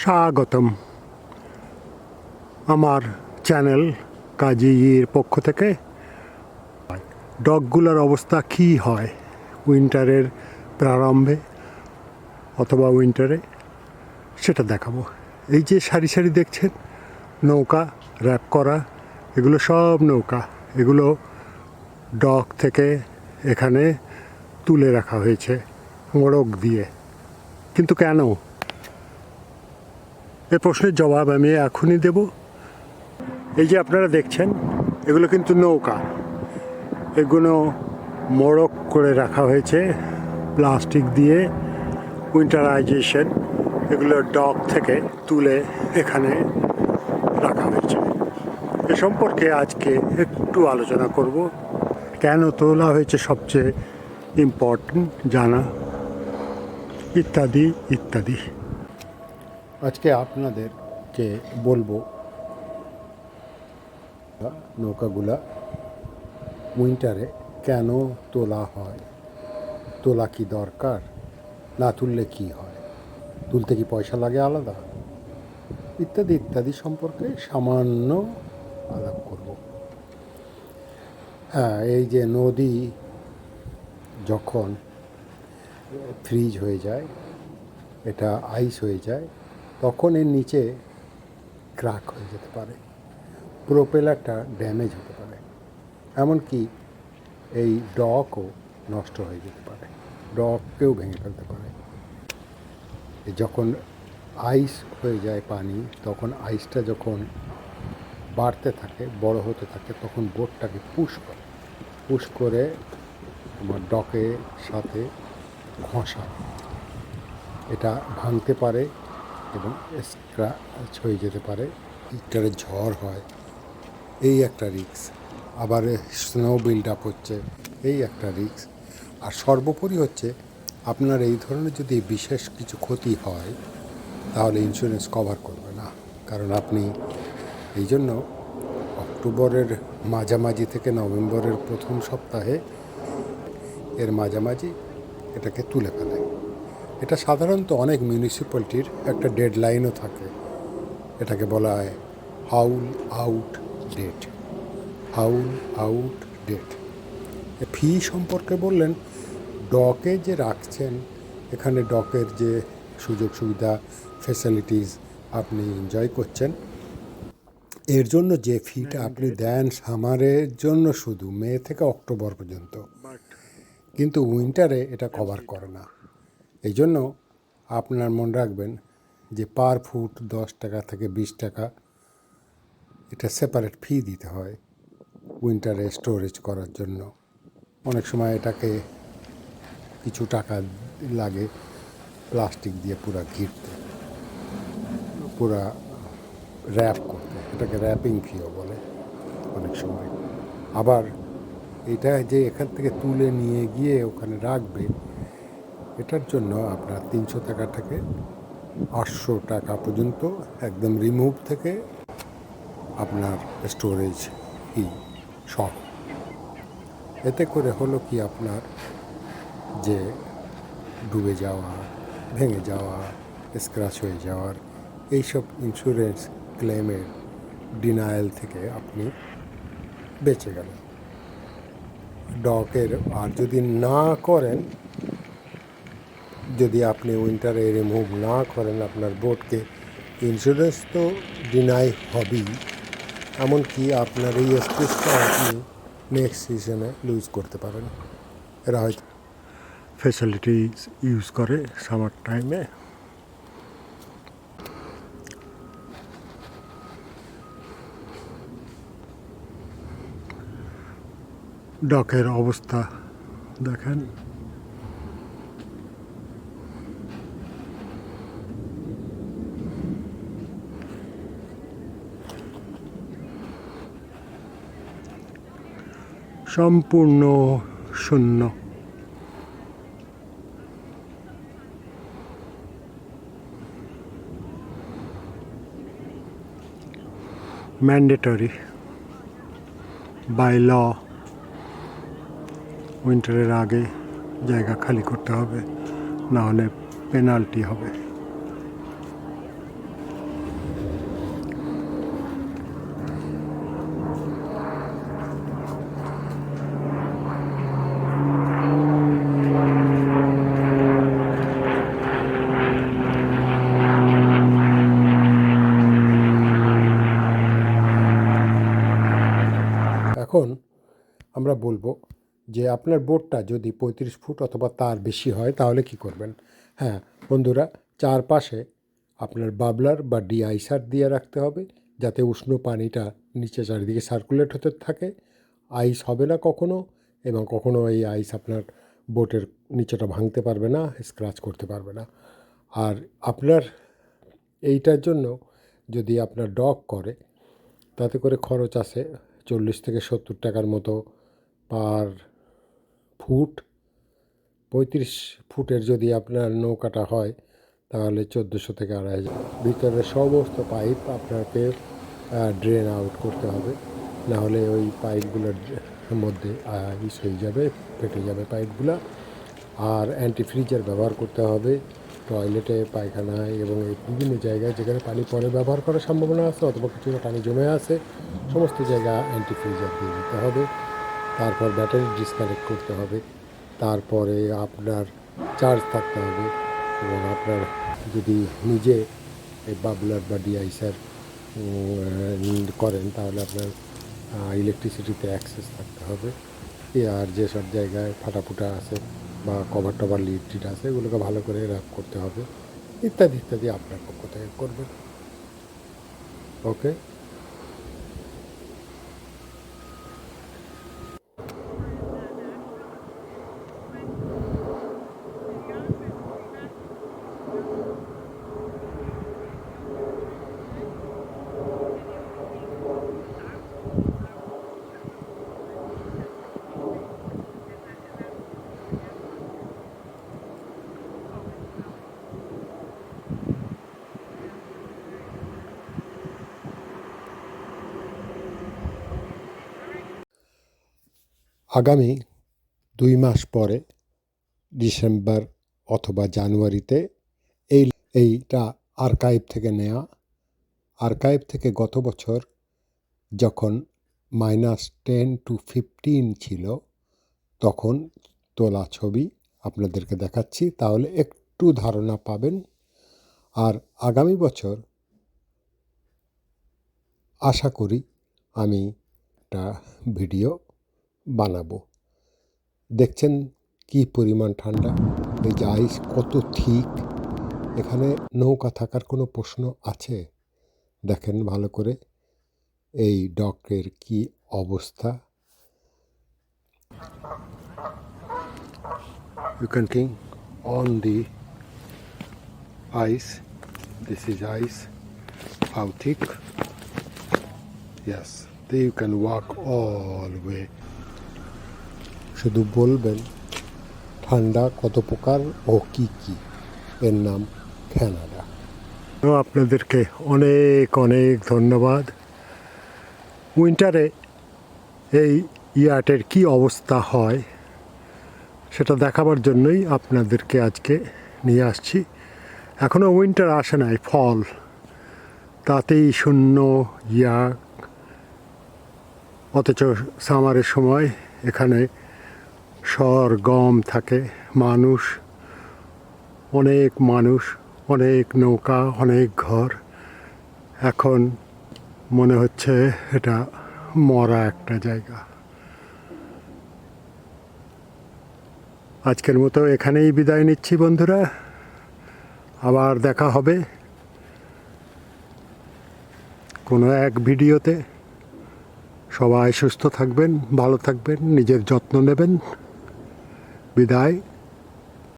স্বাগতম। আমার চ্যানেল কাজীর পক্ষ থেকে। ডগগুলোর অবস্থা কী হয় উইন্টারের প্রারম্ভে অথবা উইন্টারে, সেটা দেখাবো। এই যে সারি সারি দেখছেন, নৌকা, র্যাপ করা, এগুলো সব নৌকা। এগুলো ডক থেকে এখানে তুলে রাখা হয়েছে, মোড়ক দিয়ে। কিন্তু কেন? এ প্রশ্নের জবাব আমি এখনই দেব। এই যে আপনারা দেখছেন, এগুলো কিন্তু নৌকা। এগুলো মোড়ক করে রাখা হয়েছে, প্লাস্টিক দিয়ে উইন্টারাইজেশন। এগুলো ডক থেকে তুলে এখানে রাখা হয়েছে। এ সম্পর্কে আজকে একটু আলোচনা করব। কেন তোলা হয়েছে সবচেয়ে ইম্পর্টেন্ট জানা? ইত্যাদি ইত্যাদি। আজকে আপনাদেরকে বলব নৌকাগুলা উইন্টারে কেন তোলা হয়? তোলা কি দরকার? না তুললে কি হয়? তুলতে কি পয়সা লাগে আলাদা? ইত্যাদি ইত্যাদি সম্পর্কে সামান্য আলাপ করব। হ্যাঁ এই যে নদী যখন ফ্রিজ হয়ে যায়, এটা আইস হয়ে যায় তখন এর নিচে ক্র্যাক হয়ে যেতে পারে। প্রোপেলারটা ড্যামেজ হতে পারে। এমনকি এই ডকও নষ্ট হয়ে যেতে পারে। ডককেও ভেঙে ফেলতে পারে। যখন আইস হয়ে যায় পানি, তখন আইসটা যখন বাড়তে থাকে, বড় হতে থাকে, তখন বোটটাকে পুশ করে। পুশ করে তোমার ডকের সাথে ঘষা। এটা ভাঙতে পারে এবং স্ক্র্যাচ হয়ে যেতে পারে, হিটারে ঝড় হয়, এই একটা রিক্স আবার স্নো বিল্ড আপ হচ্ছে, এই একটা রিক্স আর সর্বোপরি হচ্ছে, আপনার এই ধরনের যদি বিশেষ কিছু ক্ষতি হয়, তাহলে ইন্স্যুরেন্স কভার করবে না। কারণ আপনি, এই জন্য অক্টোবরের মাঝামাঝি থেকে নভেম্বরের প্রথম সপ্তাহে এর মাঝামাঝি এটাকে তুলে ফেলে। এটা সাধারণত অনেক মিউনিসিপ্যালিটির একটা ডেডলাইনও থাকে। এটাকে বলা হয় haul out date haul out date fee সম্পর্কে বললেন ডকে যে রাখছেন, এখানে ডকের যে সুযোগ সুবিধা ফেসিলিটিস আপনি এনজয় করছেন, এর জন্য যে ফিটা আপনি দেন সামারের জন্য শুধু মে থেকে অক্টোবর পর্যন্ত। কিন্তু উইন্টারে এটা কভার করে না। এই জন্য আপনার মনে রাখবেন যে পার ফুট দশ টাকা থেকে বিশ টাকা, এটা সেপারেট ফি দিতে হয় উইন্টারে স্টোরেজ করার জন্য। অনেক সময় এটাকে কিছু টাকা লাগে প্লাস্টিক দিয়ে পুরা ঘিরতে, পুরা র্যাপ করতে, এটাকে র্যাপিং ফিও বলে অনেক সময়। আবার এটা যে এখান থেকে তুলে নিয়ে গিয়ে ওখানে রাখবে এটার জন্য আপনার তিনশো টাকা থেকে আটশো টাকা পর্যন্ত একদম রিমুভ থেকে আপনার স্টোরেজ ফি সব এতে করে হলো কি আপনার যে ডুবে যাওয়া, ভেঙে যাওয়া স্ক্র্যাচ হয়ে যাওয়ার এইসব ইন্স্যুরেন্স ক্লেমের ডিনায়াল থেকে আপনি বেঁচে গেলেন। ডকের আর যদি না করেন যদি আপনি উইন্টারে রিমুভ না করেন আপনার বোটকে ইন্স্যুরেন্স তো ডিনাই হবেই। এমনকি আপনার এই স্পেসটা আপনি নেক্সট সিজনে লুজ করতে পারেন। এরা হয়তো ফেসিলিটিস ইউজ করে সামার টাইমে ডকের অবস্থা দেখেন। সম্পূর্ণ শূন্য। ম্যান্ডেটরি বাই ল উইন্টারের আগে জায়গা খালি করতে হবে না হলে পেনাল্টি হবে এখন আমরা বলব যে আপনার বোটটা যদি পঁয়ত্রিশ ফুট অথবা তার বেশি হয়, তাহলে কি করবেন? হ্যাঁ বন্ধুরা, চারপাশে আপনার বাবলার বা ডিআইসার দিয়ে রাখতে হবে, যাতে উষ্ণ পানিটা নিচে চারিদিকে সার্কুলেট হতে থাকে। আইস হবে না কখনো এবং কখনো এই আইস আপনার বোটের নিচেটা ভাঙতে পারবে না স্ক্র্যাচ করতে পারবে না। আর আপনার এইটার জন্য যদি আপনার ডক করে, তাতে করে খরচ আছে চল্লিশ থেকে সত্তর টাকার মতো পার ফুট, পঁয়ত্রিশ ফুটের যদি আপনার নৌকাটা হয়, তাহলে চোদ্দোশো থেকে আড়াই হাজার। ভিতরে সমস্ত পাইপ আপনাকে ড্রেন আউট করতে হবে। না হলে ওই পাইপগুলোর মধ্যে ইস হয়ে যাবে, ফেটে যাবে পাইপগুলো। আর অ্যান্টি ফ্রিজের ব্যবহার করতে হবে। টয়লেটে, পায়খানায় এবং বিভিন্ন জায়গায় যেখানে পানি পরে ব্যবহার করার সম্ভাবনা আছে অথবা কিছুটা পানি জমে আছে, সমস্ত জায়গা অ্যান্টি ফ্রিজার দিয়ে দিতে হবে। তারপর ব্যাটারি ডিসকানেক্ট করতে হবে। তারপরে আপনার চার্জ থাকতে হবে এবং আপনার যদি নিজে এই বাবলার বা ডিআইসার করেন তাহলে আপনার ইলেকট্রিসিটিতে অ্যাক্সেস থাকতে হবে। আর যেসব জায়গায় ফাটাফুটা আছে বা কভার টভার লিড আছে, এগুলোকে ভালো করে র্যাপ করতে হবে। ইত্যাদি ইত্যাদি আপনার পক্ষ থেকে করবেন। ওকে আগামী দুই মাস পরে ডিসেম্বর অথবা জানুয়ারিতে এইটা আর্কাইভ থেকে নেওয়া আর্কাইভ থেকে গত বছর যখন মাইনাস টেন টু ফিফটিন ছিল, তখন তোলা ছবি আপনাদেরকে দেখাচ্ছি। তাহলে একটু ধারণা পাবেন। আর আগামী বছর আশা করি আমি একটা ভিডিও বানাবো। দেখছেন কি পরিমাণ ঠান্ডা? এই যে আইস কত ঠিক। এখানে নৌকা থাকার কোনো প্রশ্ন আছে? দেখেন ভালো করে। এই ডকের কি অবস্থা? You can king on the ice this is ice how thick there you can walk all the way. শুধু বলবেন, ঠান্ডা কত প্রকার ও কি কি? এর নাম কানাডা আপনাদেরকে অনেক অনেক ধন্যবাদ। উইন্টারে এই ইয়ার্টের কি অবস্থা হয়, সেটা দেখাবার জন্যই আপনাদেরকে আজকে নিয়ে আসছি। এখনও উইন্টার আসে নাই, ফল। তাতেই শূন্য ইয়া অথচ সামারের সময় এখানে সর গম থাকে। মানুষ, অনেক মানুষ অনেক নৌকা, অনেক ঘর। এখন মনে হচ্ছে এটা মরা একটা জায়গা। আজকের মতো এখানেই বিদায় নিচ্ছি বন্ধুরা। আবার দেখা হবে কোনো এক ভিডিওতে। সবাই সুস্থ থাকবেন, ভালো থাকবেন, নিজের যত্ন নেবেন। বিদায়।